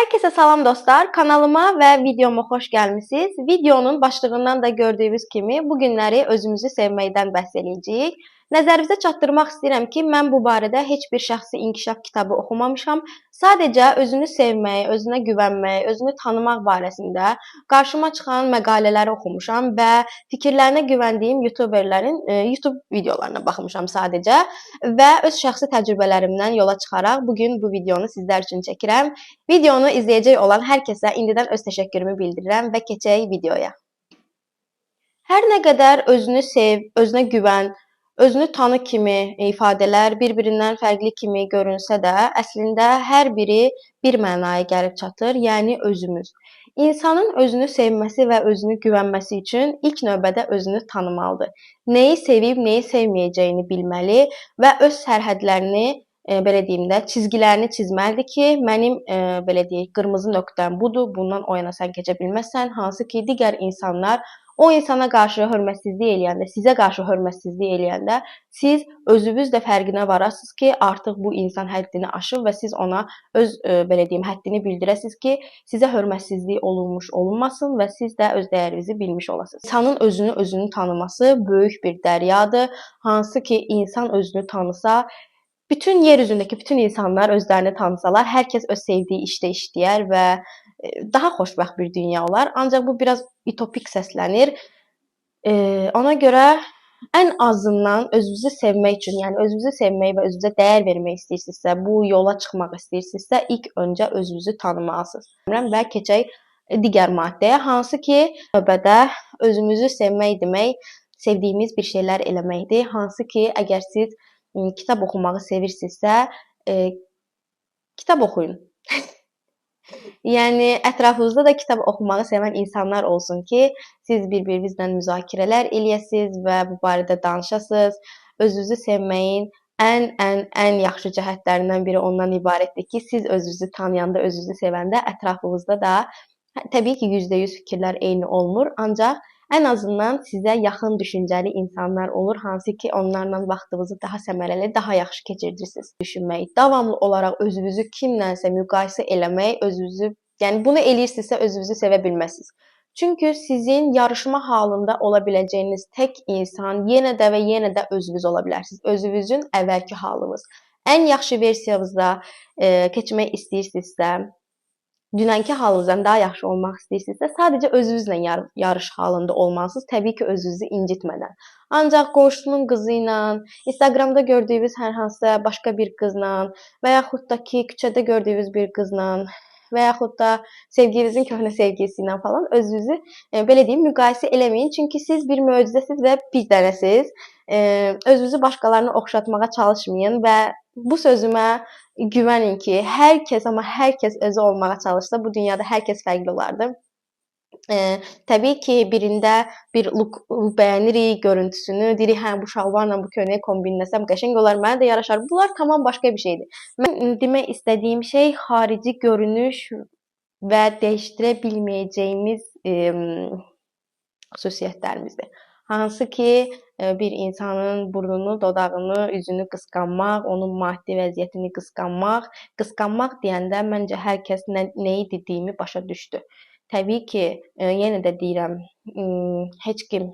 Hər kəsə salam dostlar. Kanalıma və videoma xoş gəlmisiniz. Videonun başlığından da gördüyünüz kimi bu günləri özümüzü sevməkdən bəhs. Nəzərinizə çatdırmaq istəyirəm ki, mən bu barədə heç bir şəxsi inkişaf kitabı oxumamışam. Sadəcə özünü sevmək, özünə güvənmək, özünü tanımaq barəsində qarşıma çıxan məqalələri oxumuşam və fikirlərinə güvəndiyim YouTuberlərin e, YouTube videolarına baxmışam sadəcə və öz şəxsi təcrübələrimdən yola çıxaraq bu gün bu videonu sizlər üçün çəkirəm. Videonu izləyəcək olan hər kəsə indidən öz təşəkkürümü bildirirəm və keçək videoya. Hər nə qədər özünü sev, özünə güvən, özünü tanı kimi ifadələr bir-birindən fərqli kimi görünsə də, əslində hər biri bir mənaya gəlib çatır, yəni özümüz. İnsanın özünü sevməsi və özünü güvənməsi üçün ilk növbədə özünü tanımalıdır. Nəyi sevib, nəyi sevməyəcəyini bilməli və öz sərhədlərini e, belə deyim də, çizgilərini çizməlidir ki, mənim e, belə deyək, qırmızı nöqtəm budur, bundan o yana sən keçə bilməzsən, hansı ki, digər insanlar o insana qarşı hörmətsizlik eləyəndə, sizə qarşı hörmətsizlik eləyəndə siz özünüz də fərqinə varasınız ki, artıq bu insan həddini aşıb və siz ona öz e, belə deyim, həddini bildirəsiniz ki, sizə hörmətsizlik olunmuş olunmasın və siz də öz dəyərinizi bilmiş olasınız. İnsanın özünü özünü tanıması böyük bir dəryadır. Hansı ki, insan özünü tanısa, bütün yer üzündəki bütün insanlar özlərini tanısalar, hər kəs öz sevdiyi işdə işləyər və daha xoşbəxt bir dünya olar. Ancaq bu biraz utopik səslənir. E, ona görə ən azından özünüzü sevmək üçün, yəni özünüzü sevmək və özünüzə dəyər vermək istəyirsinizsə, bu yola çıxmaq istəyirsinizsə, ilk öncə özünüzü tanımalısınız. Və keçək digər maddəyə, hansı ki, növbədə özümüzü sevmək demək, sevdiyimiz bir şeylər eləməkdir. Hansı ki, əgər siz kitab oxumağı sevirsinizsə, e, kitab oxuyun. Yəni ətrafınızda da kitab oxumağı sevən insanlar olsun ki, siz bir-birinizlə müzakirələr eləyəsiniz və bu barədə danışasınız. Özünüzü sevməyin ən ən ən yaxşı cəhətlərindən biri ondan ibarətdir ki, siz özünüzü tanıyanda, özünüzü sevəndə ətrafınızda da təbii ki, %100 fikirlər eyni olmur, ancaq ən azından sizə yaxın düşüncəli insanlar olur, hansı ki, onlarla vaxtınızı daha səmərəli, daha yaxşı keçirirsiniz. Düşünmək, davamlı olaraq özünüzü kimlənsə müqayisə eləmək, özünüzü, yəni bunu eləyirsinizsə özünüzü sevə bilməzsiniz. Çünki sizin yarışma halında ola biləcəyiniz tək insan yenə də və yenə də özünüz ola bilərsiniz. Özünüzün əvvəlki halınız. Ən yaxşı versiyanızda e, keçmək istəyirsinizsə, dünənki halınızdan daha yaxşı olmaq istəyirsinizsə, sadəcə özünüzlə yar yarış halında olmalısınız, təbii ki, özünüzü incitmədən. Ancaq qonşunun qızı ilə, Instagramda gördüyünüz hər hansısa başqa bir qızla və yaxud da ki, küçədə gördüyünüz bir qızla və yaxud da sevgilinizin köhnə sevgilisi ilə falan özünüzü e, belə deyim, müqayisə eləməyin. Çünki siz bir möcüzəsiz və bir dənəsiz. E, özünüzü başqalarına oxşatmağa çalışmayın və bu sözümə güvənin ki, hər kəs, amma hər kəs özü olmağa çalışsa, bu dünyada hər kəs fərqli olardı. E, təbii ki, birində bir look bəyənirik, görüntüsünü, deyirik, hə bu şalvarla bu köynəyi kombinləsəm qəşəng olar, mənə də yaraşar. Bunlar tamam başqa bir şeydir. Mən demək istədiyim şey xarici görünüş və dəyişdirə bilməyəcəyimiz e, xüsusiyyətlərimizdir. Hansı ki, e, bir insanın burnunu, dodağını, üzünü qısqanmaq, onun maddi vəziyyətini qısqanmaq, qısqanmaq deyəndə məncə hər kəs nə, nəyi dediyimi başa düşdü. Təbii ki, e, yenə də deyirəm, heç kim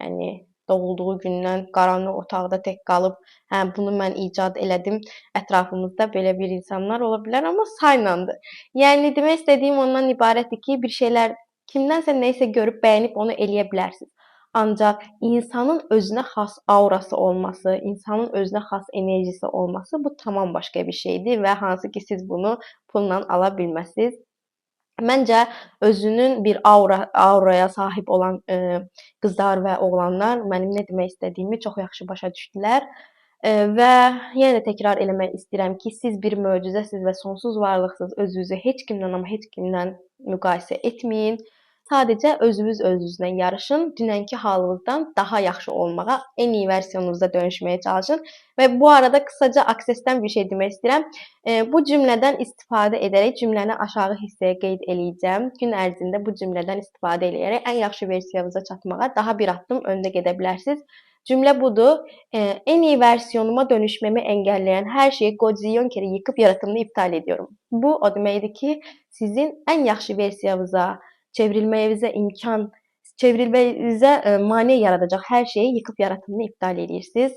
yəni doğulduğu gündən qaranlıq otaqda tək qalıb, hə bunu mən icad elədim. Ətrafımızda belə bir insanlar ola bilər, amma saylandır. Yəni demək istədiyim ondan ibarətdir ki, bir şeylər kimdənsə nə isə görüb bəyənib onu eləyə bilərsiniz. Ancaq insanın özünə xas aurası olması, insanın özünə xas enerjisi olması bu tamam başqa bir şeydir və hansı ki siz bunu pulla ala bilməzsiniz. Məncə özünün bir aura auraya sahib olan e, qızlar və oğlanlar mənim nə demək istədiyimi çox yaxşı başa düşdülər. E, və yenə də təkrar eləmək istəyirəm ki, siz bir möcüzəsiz və sonsuz varlıqsınız. Özünüzü heç kimdən amma heç kimdən müqayisə etməyin. Sadəcə özünüz özünüzlə yarışın, dünənki halınızdan daha yaxşı olmağa, en iyi versiyonunuza dönüşməyə çalışın. Və bu arada qısaca aksesdən bir şey demək istəyirəm. E, bu cümlədən istifadə edərək cümləni aşağı hissəyə qeyd eləyəcəm. Gün ərzində bu cümlədən istifadə edərək ən yaxşı versiyanıza çatmağa daha bir addım öndə gedə bilərsiniz. Cümlə budur. E, en iyi versiyonuma dönüşmemi engelleyen her şeyi godzilyon kere yıkıp yaratımını iptal ediyorum. Bu o deməkdir ki, sizin ən yaxşı versiyanıza çevrilməyinizə imkan, çevrilməyinizə e, mane yaradacaq hər şeyi yıkıb yaratımını iptal edirsiniz.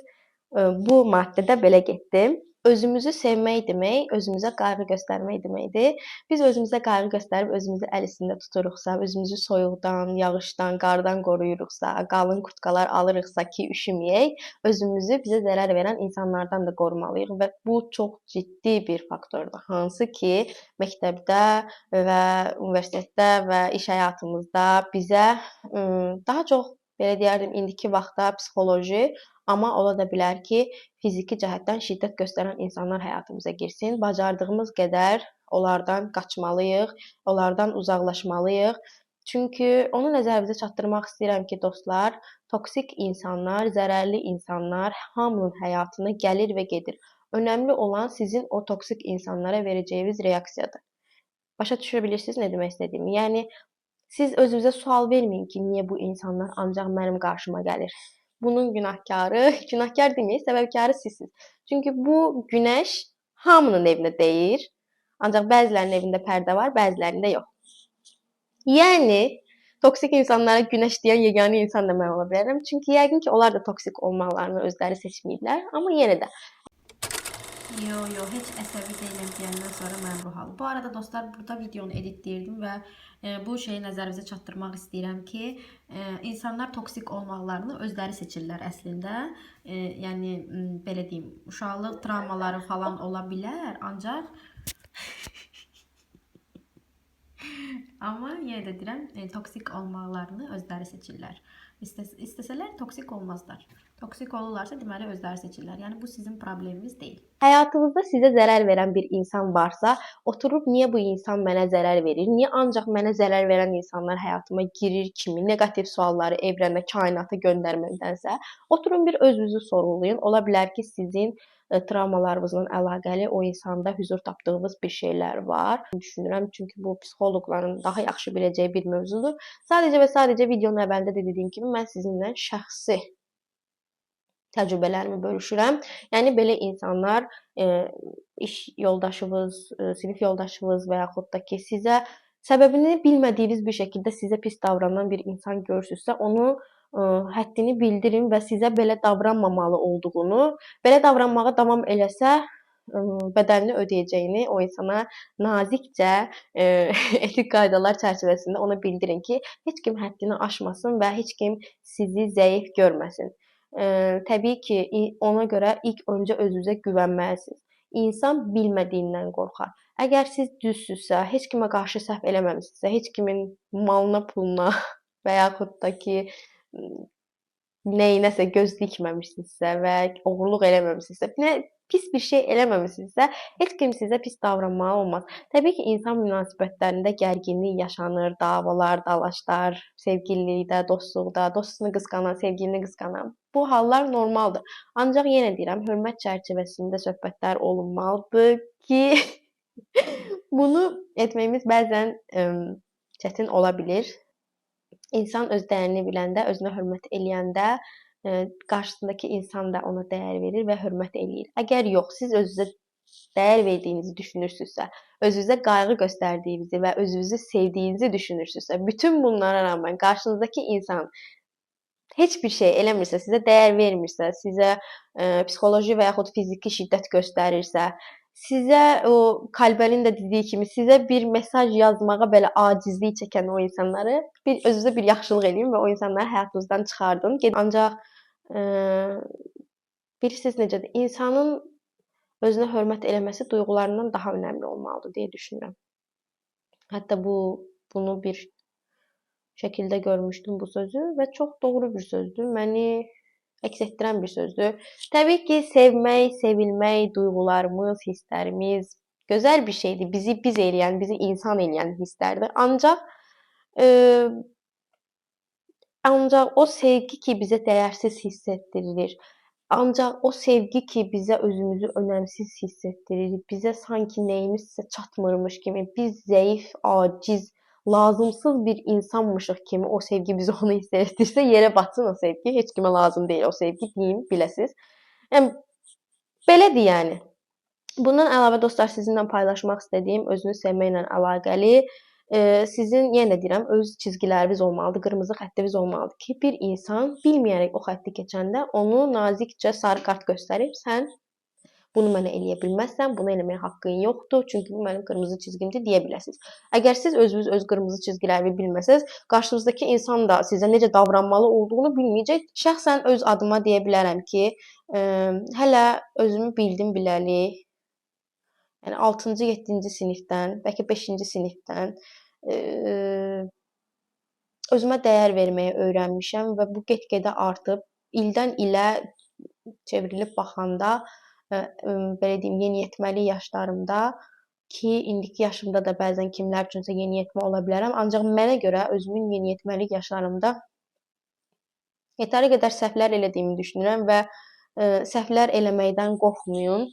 E, bu maddədə belə getdi. Özümüzü sevmək demək, özümüzə qayğı göstərmək deməkdir. Biz özümüzə qayğı göstərib özümüzü əl üstündə tuturuqsa, özümüzü soyuqdan, yağışdan, qardan qoruyuruqsa, qalın kurtkalar alırıqsa ki, üşüməyək, özümüzü bizə zərər verən insanlardan da qorumalıyıq və bu çox ciddi bir faktordur. Hansı ki, məktəbdə və universitetdə və iş həyatımızda bizə daha çox belə deyərdim indiki vaxtda psixoloji Amma ola da bilər ki, fiziki cəhətdən şiddət göstərən insanlar həyatımıza girsin. Bacardığımız qədər onlardan qaçmalıyıq, onlardan uzaqlaşmalıyıq. Çünki onu nəzərinizə çatdırmaq istəyirəm ki, dostlar, toksik insanlar, zərərli insanlar hamının həyatına gəlir və gedir. Önəmli olan sizin o toksik insanlara verəcəyiniz reaksiyadır. Başa düşə bilirsiniz nə demək istədiyimi? Yəni siz özünüzə sual verməyin ki, niyə bu insanlar ancaq mənim qarşıma gəlir? bunun günahkarı, günahkar deməyək, səbəbkarı sizsiniz. Çünki bu günəş hamının evində deyil. Ancaq bəzilərinin evində pərdə var, bəzilərində yox. Yəni toksik insanlara günəş deyən yeganə insan da mən ola bilərəm. Çünki yəqin ki, onlar da toksik olmalarını özləri seçməyiblər. Amma yenə də Yo yo heç əsəbi deyiləm deyəndən sonra mən bu hal. Bu arada dostlar burada videonu editləyirdim və e, bu şeyi nəzərinizə çatdırmaq istəyirəm ki, e, insanlar toksik olmaqlarını özləri seçirlər əslində. E, yəni belə deyim, uşaqlıq travmaları falan ola bilər, ancaq Amma yenə də deyirəm, e, toksik olmaqlarını özləri seçirlər. İstəs istəsələr toksik olmazlar. Toksik olurlarsa deməli özləri seçirlər. Yəni bu sizin probleminiz deyil. Həyatınızda sizə zərər verən bir insan varsa, oturub niyə bu insan mənə zərər verir? Niyə ancaq mənə zərər verən insanlar həyatıma girir kimi neqativ sualları evrənə, kainata göndərməkdənsə, oturun bir özünüzü sorğulayın. Ola bilər ki, sizin e, travmalarınızla əlaqəli o insanda hüzur tapdığınız bir şeylər var. Düşünürəm çünki bu psixoloqların daha yaxşı biləcəyi bir mövzudur. Sadəcə və sadəcə videonun əvvəlində də dediyim kimi mən sizinlə şəxsi təcrübələrimi bölüşürəm. Yəni belə insanlar e, iş yoldaşınız, e, sinif yoldaşınız və yaxud da ki, sizə səbəbini bilmədiyiniz bir şəkildə sizə pis davranan bir insan görürsünüzsə, onu e, həddini bildirin və sizə belə davranmamalı olduğunu, belə davranmağa davam eləsə e, bədəlini ödəyəcəyini o insana nazikcə ə, etik qaydalar çərçivəsində ona bildirin ki, heç kim həddini aşmasın və heç kim sizi zəif görməsin. Təbii ki, ona görə ilk öncə özünüzə güvənməlisiniz. İnsan bilmədiyindən qorxar. Əgər siz düzsüzsə, heç kimə qarşı səhv eləməmisinizsə, heç kimin malına, puluna və yaxud da ki, nəyinəsə göz dikməmisinizsə və oğurluq eləməmisinizsə, nə pis bir şey eləməmisinizsə, heç kim sizə pis davranmalı olmaz. Təbii ki, insan münasibətlərində gərginlik yaşanır, davalar, dalaşlar, sevgililikdə, dostluqda, dostunu qısqanan, sevgilini qısqanan. Bu hallar normaldır. Ancaq yenə deyirəm, hörmət çərçivəsində söhbətlər olunmalıdır ki, bunu etməyimiz bəzən ə, çətin ola bilər. İnsan öz dəyərini biləndə, özünə hörmət eləyəndə qarşısındakı insan da ona dəyər verir və hörmət eləyir. Əgər yox, siz özünüzə dəyər verdiyinizi düşünürsünüzsə, özünüzə qayğı göstərdiyinizi və özünüzü sevdiyinizi düşünürsünüzsə, bütün bunlara rağmen qarşınızdakı insan heç bir şey eləmirsə, sizə dəyər vermirsə, sizə ə, psixoloji və yaxud fiziki şiddət göstərirsə, sizə o Kalbənin də dediyi kimi sizə bir mesaj yazmağa belə acizlik çəkən o insanları bir özünüzə bir yaxşılıq eləyin və o insanları həyatınızdan çıxardın. Ancaq ə, bilirsiniz necədir? İnsanın özünə hörmət eləməsi duyğularından daha önəmli olmalıdır deyə düşünürəm. Hətta bu bunu bir şəkildə görmüşdüm bu sözü və çox doğru bir sözdür. Məni əks etdirən bir sözdür. Təbii ki, sevmək, sevilmək, duyğularımız, hisslərimiz gözəl bir şeydir. Bizi biz eləyən, bizi insan eləyən hisslərdir. Ancaq e, ancaq o sevgi ki bizə dəyərsiz hiss etdirilir. Ancaq o sevgi ki bizə özümüzü önəmsiz hiss etdirir, bizə sanki nəyimizsə çatmırmış kimi, biz zəif, aciz, lazımsız bir insanmışıq kimi o sevgi bizi ona hiss etdirsə yerə batsın o sevgi. Heç kimə lazım deyil o sevgi deyim, biləsiz. Yəni belədir yəni. Bundan əlavə dostlar sizinlə paylaşmaq istədiyim özünü sevməklə əlaqəli e, sizin yenə də deyirəm öz çizgiləriniz olmalıdır, qırmızı xəttiniz olmalıdır ki, bir insan bilməyərək o xətti keçəndə onu nazikcə sarı kart göstərib sən bunu mənə eləyə bilməzsən, bunu eləməyə haqqın yoxdur, çünki bu mənim qırmızı çizgimdir deyə bilərsiniz. Əgər siz özünüz öz qırmızı çizgilərinizi bilməsəz, qarşınızdakı insan da sizə necə davranmalı olduğunu bilməyəcək. Şəxsən öz adıma deyə bilərəm ki, ə, hələ özümü bildim biləli, yəni 6-cı, 7-ci sinifdən, bəlkə 5-ci sinifdən ə, özümə dəyər verməyi öyrənmişəm və bu get-gedə artıb ildən ilə çevrilib baxanda belə deyim, yeniyetməlik yaşlarımda ki, indiki yaşımda da bəzən kimlər üçünsə yeniyetmə ola bilərəm, ancaq mənə görə özümün yeniyetməlik yaşlarımda yetəri qədər səhvlər elədiyimi düşünürəm və səhvlər eləməkdən qorxmayın.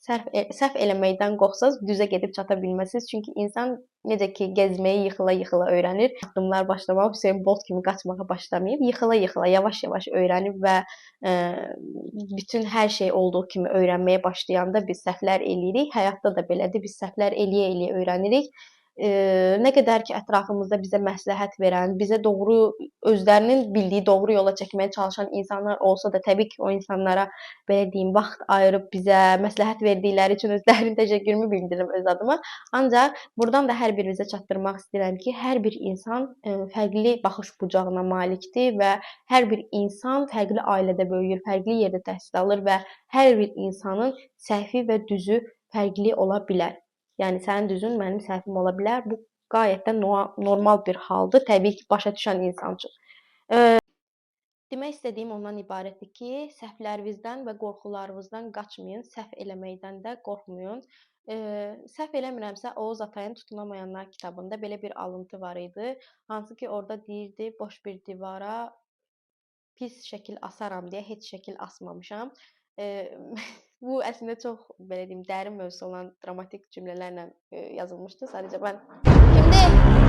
Səhv e, səhv eləməkdən qorxsaz düzə gedib çata bilməzsiniz. Çünki insan necə ki gəzməyi yıxıla-yıxıla öyrənir. Addımlar başlamağı Hüseyn Bolt kimi qaçmağa başlamayıb, yıxıla-yıxıla yavaş-yavaş öyrənib və ə, bütün hər şey olduğu kimi öyrənməyə başlayanda biz səhvlər eləyirik. Həyatda da belədir. Biz səhvlər eləyə-eləyə öyrənirik. Ə, nə qədər ki ətrafımızda bizə məsləhət verən, bizə doğru özlərinin bildiyi doğru yola çəkməyə çalışan insanlar olsa da, təbii ki, o insanlara belə deyim, vaxt ayırıb bizə məsləhət verdikləri üçün özlərinin təşəkkürümü bildirirəm öz adıma. Ancaq burdan da hər birinizə çatdırmaq istəyirəm ki, hər bir insan ə, fərqli baxış bucağına malikdir və hər bir insan fərqli ailədə böyüyür, fərqli yerdə təhsil alır və hər bir insanın səhvi və düzü fərqli ola bilər. Yəni sənin düzün mənim səhvim ola bilər. Bu qayət də normal bir haldır, təbii ki, başa düşən insan üçün. Ə, demək istədiyim ondan ibarətdir ki, səhvlərinizdən və qorxularınızdan qaçmayın, səhv eləməkdən də qorxmayın. Ə, səhv eləmirəmsə, Oğuz Atayın Tutunamayanlar kitabında belə bir alıntı var idi. Hansı ki, orada deyirdi, boş bir divara pis şəkil asaram deyə heç şəkil asmamışam. Ə, bu əslində çox belə deyim, dərin mövzusu olan dramatik cümlələrlə ə, yazılmışdı. Sadəcə mən Kimdir?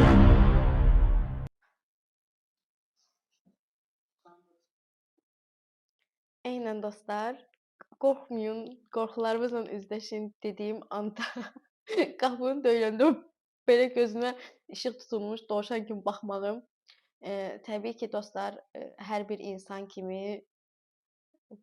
Eynən dostlar, qorxmayın, qorxularınızla üzləşin dediyim anda qapını döyəndə belə gözümə işıq tutulmuş dovşan kimi baxmağım, e, təbii ki, dostlar, e, hər bir insan kimi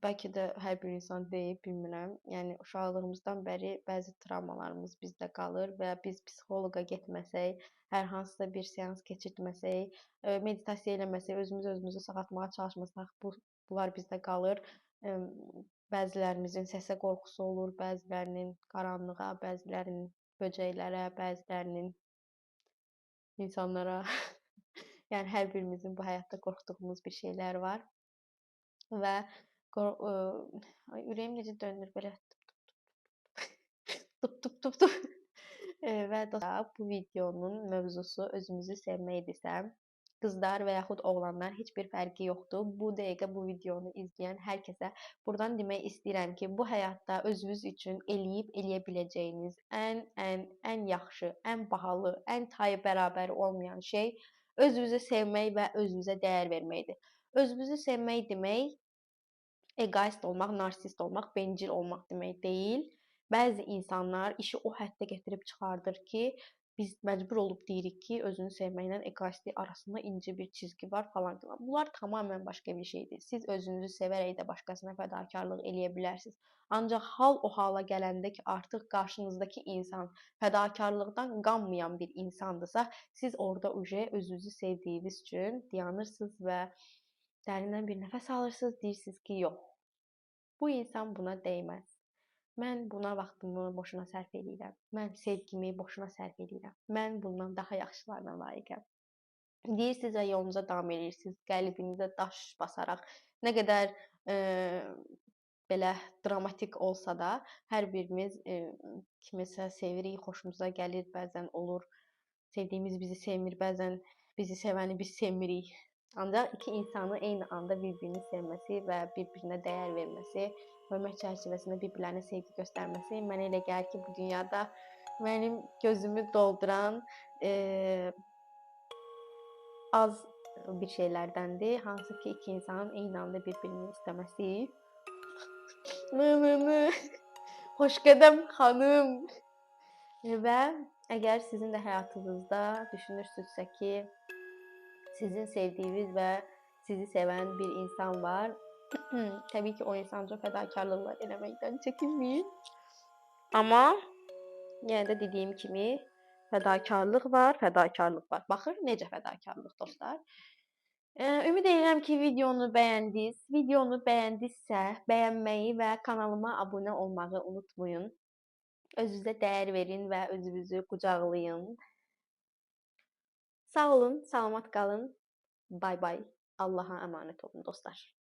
bəlkə də hər bir insan deyil, bilmirəm. Yəni uşaqlığımızdan bəri bəzi travmalarımız bizdə qalır və biz psixoloqa getməsək, hər hansısa bir seans keçirtməsək, e, meditasiya eləməsək, özümüz özümüzü sağaltmağa çalışmasaq, bu bunlar bizdə qalır. Ə, Bəzilərimizin səsə qorxusu olur, bəzilərinin qaranlığa, bəzilərinin böcəklərə, bəzilərinin insanlara. yəni hər birimizin bu həyatda qorxduğumuz bir şeylər var. Və ay ürəyim necə dönür belə. Tup tup tup tup. Və dostlar, bu videonun mövzusu özümüzü sevməkdirsə, qızlar və yaxud oğlanlar heç bir fərqi yoxdur. Bu dəqiqə bu videonu izləyən hər kəsə burdan demək istəyirəm ki, bu həyatda özünüz üçün eləyib eləyə biləcəyiniz ən ən ən yaxşı, ən bahalı, ən tayı bərabəri olmayan şey özünüzü sevmək və özünüzə dəyər verməkdir. Özünüzü sevmək demək egoist olmaq, narsist olmaq, bencil olmaq demək deyil. Bəzi insanlar işi o həddə gətirib çıxardır ki, biz məcbur olub deyirik ki, özünü sevməklə egoistlik arasında incə bir çizgi var falan filan. Bunlar tamamilə başqa bir şeydir. Siz özünüzü sevərək də başqasına fədakarlıq eləyə bilərsiniz. Ancaq hal o hala gələndə ki, artıq qarşınızdakı insan fədakarlıqdan qanmayan bir insandırsa, siz orada uje özünüzü sevdiyiniz üçün dayanırsınız və dərindən bir nəfəs alırsınız, deyirsiniz ki, yox. Bu insan buna dəyməz. Mən buna vaxtımı boşuna sərf eləyirəm. Mən sevgimi boşuna sərf eləyirəm. Mən bundan daha yaxşılarına layiqəm. Deyirsiniz və yolunuza davam edirsiniz, qəlbinizə daş basaraq. Nə qədər e, belə dramatik olsa da, hər birimiz e, kimisə sevirik, xoşumuza gəlir, bəzən olur. Sevdiyimiz bizi sevmir, bəzən bizi sevəni biz sevmirik. Ancaq iki insanı eyni anda bir-birini sevməsi və bir-birinə dəyər verməsi, hörmət çərçivəsində bir-birlərinə sevgi göstərməsi mənə elə gəlir ki, bu dünyada mənim gözümü dolduran, e, az bir şeylərdəndir, hansı ki, iki insanın eyni anda bir-birini istəməsi. Mı mı mı. Xoşqədəm xanım. Və əgər sizin də həyatınızda düşünürsünüzsə ki, sizin sevdiyiniz və sizi sevən bir insan var, təbii ki, o insan üçün fədakarlıqlar eləməkdən çəkinməyin. Amma yenə də dediyim kimi fədakarlıq var, fədakarlıq var. Baxır necə fədakarlıq dostlar. Ümid edirəm ki, videonu bəyəndiniz. Videonu bəyəndinizsə, bəyənməyi və kanalıma abunə olmağı unutmayın. Özünüzə dəyər verin və özünüzü qucaqlayın. Sağ olun, salamat qalın. Bay bay. Allaha əmanət olun dostlar.